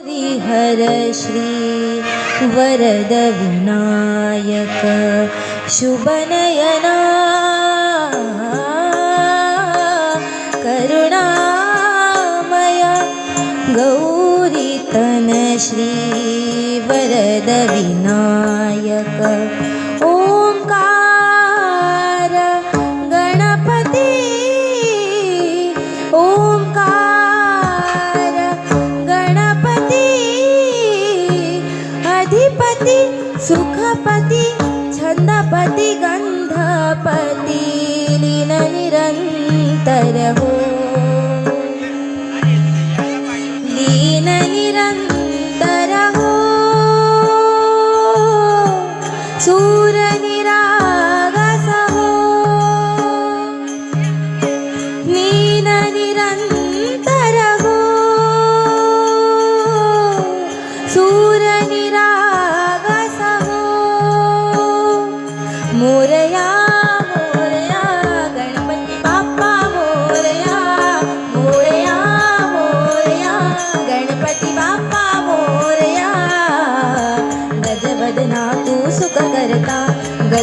हर श्री वरद विनायक शुभनयना। करुणामय गौरीतन श्री वरद विनायक ओंकार गणपती ओंकार सुखपती छंदपती गंधपती लीन निरंतर हो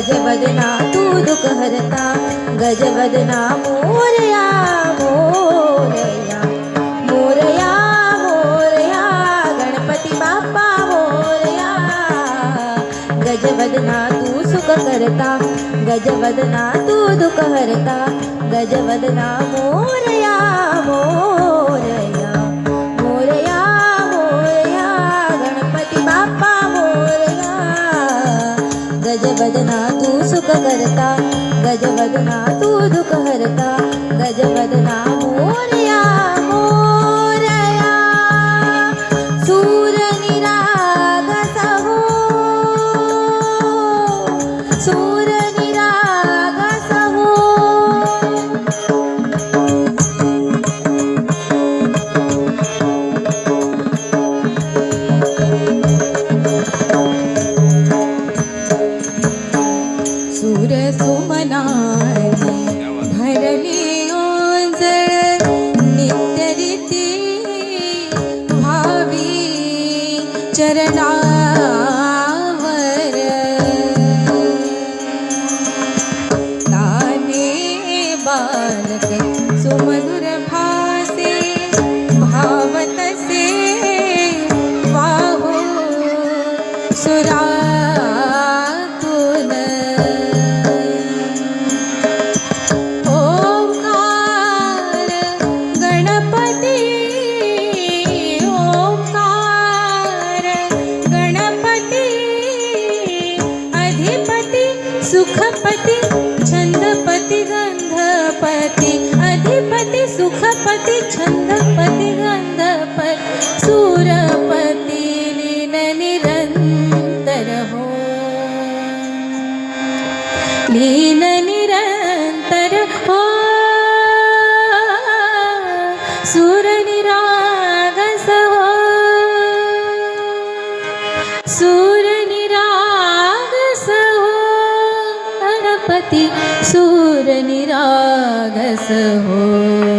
गजबदना तू दुःख हरता। गजबदना मोरया मोरया। मोरया मोरया, गणपती बाप्पा मोरया। गजवदना, तू सुख करता। गजवदना, तू दुःख हरता। गजवदना, मोरया मोरया। गजवदना तू सुख करता गजवदना तू दुख हरता गजवदना वदना मोरया सुखपती, छंदपती, गंधपती, अधिपती, सुखपती, छंदपती, गंधपती, सूरपती, लीन निरंतर हो। लीन निरंतर हो। सुर निरागस हो। सूर सूर निरागस हो।